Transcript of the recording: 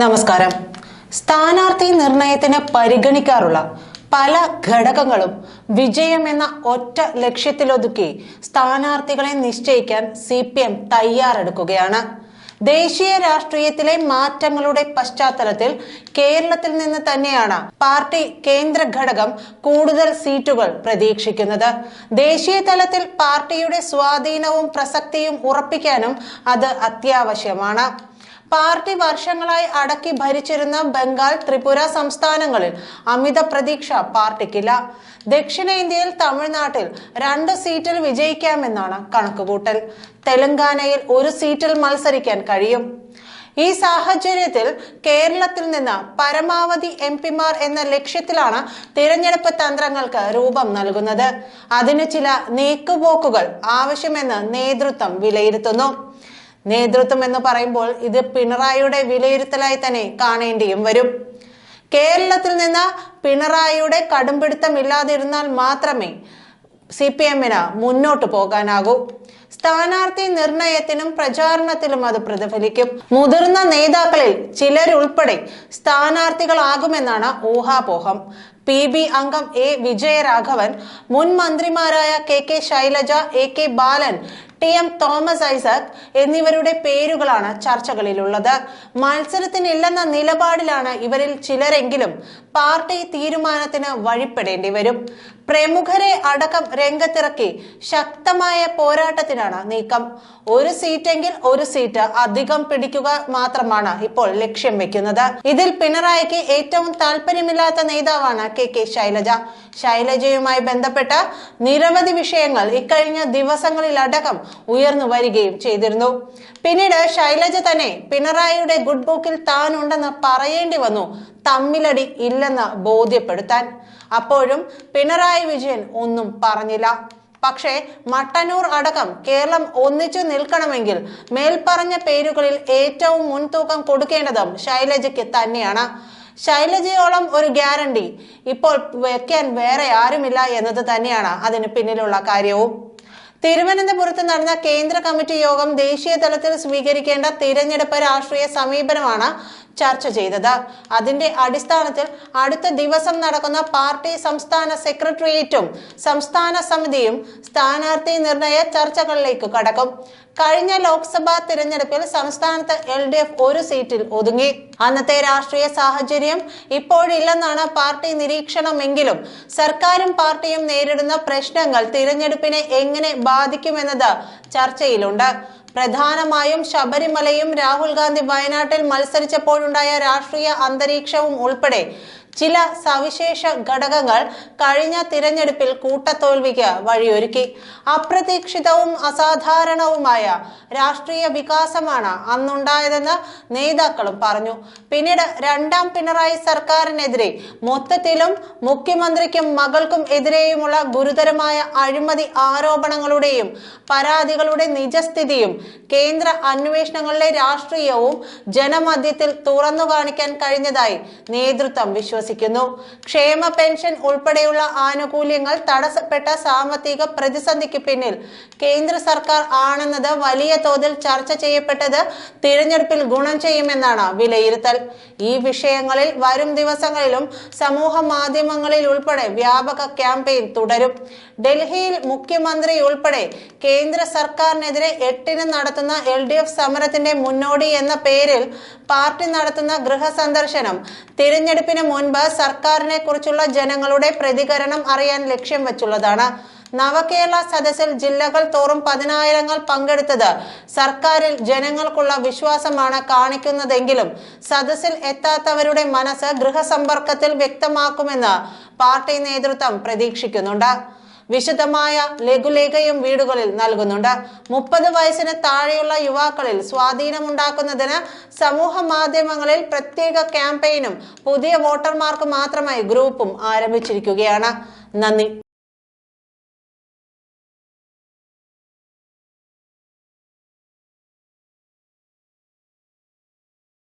നമസ്കാരം. സ്ഥാനാർത്ഥി നിർണയത്തിന് പരിഗണിക്കാറുള്ള പല ഘടകങ്ങളും വിജയം എന്ന ഒറ്റ ലക്ഷ്യത്തിലൊതുക്കി സ്ഥാനാർത്ഥികളെ നിശ്ചയിക്കാൻ സി പി എം തയ്യാറെടുക്കുകയാണ്. ദേശീയ രാഷ്ട്രീയത്തിലെ മാറ്റങ്ങളുടെ പശ്ചാത്തലത്തിൽ കേരളത്തിൽ നിന്ന് തന്നെയാണ് പാർട്ടി കേന്ദ്ര ഘടകം കൂടുതൽ സീറ്റുകൾ പ്രതീക്ഷിക്കുന്നത്. ദേശീയ തലത്തിൽ പാർട്ടിയുടെ സ്വാധീനവും പ്രസക്തിയും ഉറപ്പിക്കാനും അത് അത്യാവശ്യമാണ്. പാർട്ടി വർഷങ്ങളായി അടക്കി ഭരിച്ചിരുന്ന ബംഗാൾ ത്രിപുര സംസ്ഥാനങ്ങളിൽ അമിത പ്രതീക്ഷ പാർട്ടിക്കില്ല. ദക്ഷിണേന്ത്യയിൽ തമിഴ്നാട്ടിൽ രണ്ട് സീറ്റിൽ വിജയിക്കാമെന്നാണ് കണക്കുകൂട്ടൽ. തെലങ്കാനയിൽ ഒരു സീറ്റിൽ മത്സരിക്കാൻ കഴിയും. ഈ സാഹചര്യത്തിൽ കേരളത്തിൽ നിന്ന് പരമാവധി എം പിമാർ എന്ന ലക്ഷ്യത്തിലാണ് തിരഞ്ഞെടുപ്പ് തന്ത്രങ്ങൾക്ക് രൂപം നൽകുന്നത്. അതിന് ചില നീക്കുപോക്കുകൾ ആവശ്യമെന്ന് നേതൃത്വം വിലയിരുത്തുന്നു. നേതൃത്വം എന്ന് പറയുമ്പോൾ ഇത് പിണറായിയുടെ വിലയിരുത്തലായി തന്നെ കാണേണ്ടിയും വരും. കേരളത്തിൽ നിന്ന് പിണറായിയുടെ കടുംപിടുത്തമില്ലാതിരുന്നാൽ മാത്രമേ സി പി എമ്മിന് മുന്നോട്ട് പോകാനാകൂ. സ്ഥാനാർത്ഥി നിർണയത്തിനും പ്രചാരണത്തിലും അത് പ്രതിഫലിക്കും. മുതിർന്ന നേതാക്കളിൽ ചിലരുൾപ്പെടെ സ്ഥാനാർത്ഥികളാകുമെന്നാണ് ഊഹാപോഹം. പി ബി അംഗം എ വിജയരാഘവൻ മുൻ മന്ത്രിമാരായ K K Shailaja A K Balan T M Thomas Isaac എന്നിവരുടെ പേരുകളാണ് ചർച്ചകളിലുള്ളത്. മത്സരത്തിനില്ലെന്ന നിലപാടിലാണ് ഇവരിൽ ചിലരെങ്കിലും പാർട്ടി തീരുമാനത്തിന് വഴിപ്പെടേണ്ടി വരും. പ്രമുഖരെ അടക്കം രംഗത്തിറക്കി ശക്തമായ പോരാട്ടത്തിനാണ് നീക്കം. ഒരു സീറ്റെങ്കിൽ ഒരു സീറ്റ് അധികം പിടിക്കുക മാത്രമാണ് ഇപ്പോൾ ലക്ഷ്യം വെക്കുന്നത്. ഇതിൽ പിണറായിക്ക് ഏറ്റവും താല്പര്യമില്ലാത്ത നേതാവാണ് കെ കെ ശൈലജ. ശൈലജയുമായി ബന്ധപ്പെട്ട നിരവധി വിഷയങ്ങൾ ഇക്കഴിഞ്ഞ ദിവസങ്ങളിലടക്കം ഉയർന്നു വരികയും ചെയ്തിരുന്നു. പിന്നീട് ശൈലജ തന്നെ പിണറായിയുടെ ഗുഡ് ബുക്കിൽ താൻ ഉണ്ടെന്ന് പറയേണ്ടി വന്നു. തമ്മിലടി ഇല്ലെന്ന് ബോധ്യപ്പെടുത്താൻ. അപ്പോഴും പിണറായി വിജയൻ ഒന്നും പറഞ്ഞില്ല. പക്ഷേ മട്ടന്നൂർ അടക്കം കേരളം ഒന്നിച്ചു നിൽക്കണമെങ്കിൽ മേൽപ്പറഞ്ഞ പേരുകളിൽ ഏറ്റവും മുൻതൂക്കം കൊടുക്കേണ്ടതും ശൈലജയ്ക്ക് തന്നെയാണ്. ശൈലജയോളം ഒരു ഗ്യാരണ്ടി. ഇപ്പോൾ വെക്കാൻ വേറെ ആരുമില്ല എന്നത് തന്നെയാണ് അതിന് പിന്നിലുള്ള കാര്യവും. തിരുവനന്തപുരത്ത് നടന്ന കേന്ദ്ര കമ്മിറ്റി യോഗം ദേശീയ തലത്തിൽ സ്വീകരിക്കേണ്ട തിരഞ്ഞെടുപ്പ് രാഷ്ട്രീയ സമീപനമാണ് ചർച്ച ചെയ്തത്. അതിന്റെ അടിസ്ഥാനത്തിൽ അടുത്ത ദിവസം നടക്കുന്ന പാർട്ടി സംസ്ഥാന സെക്രട്ടേറിയറ്റും സംസ്ഥാന സമിതിയും സ്ഥാനാർത്ഥി നിർണയ ചർച്ചകളിലേക്ക് കടക്കും. കഴിഞ്ഞ ലോക്സഭാ തിരഞ്ഞെടുപ്പിൽ സംസ്ഥാനത്ത് എൽ ഡി എഫ് ഒരു സീറ്റിൽ ഒതുങ്ങി. അന്നത്തെ രാഷ്ട്രീയ സാഹചര്യം ഇപ്പോഴില്ലെന്നാണ് പാർട്ടി നിരീക്ഷണമെങ്കിലും സർക്കാരും പാർട്ടിയും നേരിടുന്ന പ്രശ്നങ്ങൾ തിരഞ്ഞെടുപ്പിനെ എങ്ങനെ ബാധിക്കുമെന്നത് ചർച്ചയിലുണ്ട്. പ്രധാനമായും ശബരിമലയും രാഹുൽ ഗാന്ധി വയനാട്ടിൽ മത്സരിച്ചപ്പോഴുണ്ടായ രാഷ്ട്രീയ അന്തരീക്ഷവും ഉൾപ്പെടെ ചില സവിശേഷ ഘടകങ്ങൾ കഴിഞ്ഞ തിരഞ്ഞെടുപ്പിൽ കൂട്ടത്തോൽവിക്ക് വഴിയൊരുക്കി. അപ്രതീക്ഷിതവും അസാധാരണവുമായ രാഷ്ട്രീയ വികാസമാണ് അന്നുണ്ടായതെന്ന് നേതാക്കളും പറഞ്ഞു. പിന്നീട് രണ്ടാം പിണറായി സർക്കാരിനെതിരെ മൊത്തത്തിലും മുഖ്യമന്ത്രിക്കും മകൾക്കും എതിരെയുമുള്ള ഗുരുതരമായ അഴിമതി ആരോപണങ്ങളുടെയും പരാതികളുടെ നിജസ്ഥിതിയും കേന്ദ്ര അന്വേഷണങ്ങളിലെ രാഷ്ട്രീയവും ജനമധ്യത്തിൽ തുറന്നു കാണിക്കാൻ കഴിഞ്ഞതായി നേതൃത്വം വിശ്വസിക്കുന്നു. ക്ഷേമ പെൻഷൻ ഉൾപ്പെടെയുള്ള ആനുകൂല്യങ്ങൾ തടസ്സപ്പെട്ട സാമ്പത്തിക പ്രതിസന്ധിക്ക് പിന്നിൽ കേന്ദ്ര സർക്കാർ ആണെന്നത് വലിയ തോതിൽ ചർച്ച ചെയ്യപ്പെട്ടത് തിരഞ്ഞെടുപ്പിൽ ഗുണം ചെയ്യുമെന്നാണ് വിലയിരുത്തൽ. ഈ വിഷയങ്ങളിൽ വരും ദിവസങ്ങളിലും സമൂഹ മാധ്യമങ്ങളിൽ ഉൾപ്പെടെ വ്യാപക ക്യാമ്പയിൻ തുടരും. ഡൽഹിയിൽ മുഖ്യമന്ത്രി ഉൾപ്പെടെ കേന്ദ്ര സർക്കാരിനെതിരെ എട്ടിന് നടത്തുന്ന എൽ ഡി എഫ് സമരത്തിന്റെ മുന്നോടി എന്ന പേരിൽ പാർട്ടി നടത്തുന്ന ഗൃഹ സന്ദർശനം തിരഞ്ഞെടുപ്പിന് മുൻപ് സർക്കാരിനെ കുറിച്ചുള്ള ജനങ്ങളുടെ പ്രതികരണം അറിയാൻ ലക്ഷ്യം വെച്ചുള്ളതാണ്. നവകേരള സദസ്സിൽ ജില്ലകൾ തോറും പതിനായിരങ്ങൾ പങ്കെടുത്തത് സർക്കാരിൽ ജനങ്ങൾക്കുള്ള വിശ്വാസമാണ് കാണിക്കുന്നതെങ്കിലും സദസ്സിൽ എത്താത്തവരുടെ മനസ്സ് ഗൃഹസമ്പർക്കത്തിൽ വ്യക്തമാക്കുമെന്ന് പാർട്ടി നേതൃത്വം പ്രതീക്ഷിക്കുന്നുണ്ട്. വിശദമായ ലഘുലേഖയും വീടുകളിൽ നൽകുന്നുണ്ട്. മുപ്പത് വയസ്സിന് താഴെയുള്ള യുവാക്കളിൽ സ്വാധീനമുണ്ടാക്കുന്നതിന് സമൂഹ മാധ്യമങ്ങളിൽ പ്രത്യേക ക്യാമ്പയിനും പുതിയ വോട്ടർമാർക്ക് മാത്രമായി ഗ്രൂപ്പും ആരംഭിച്ചിരിക്കുകയാണ്. നന്ദി.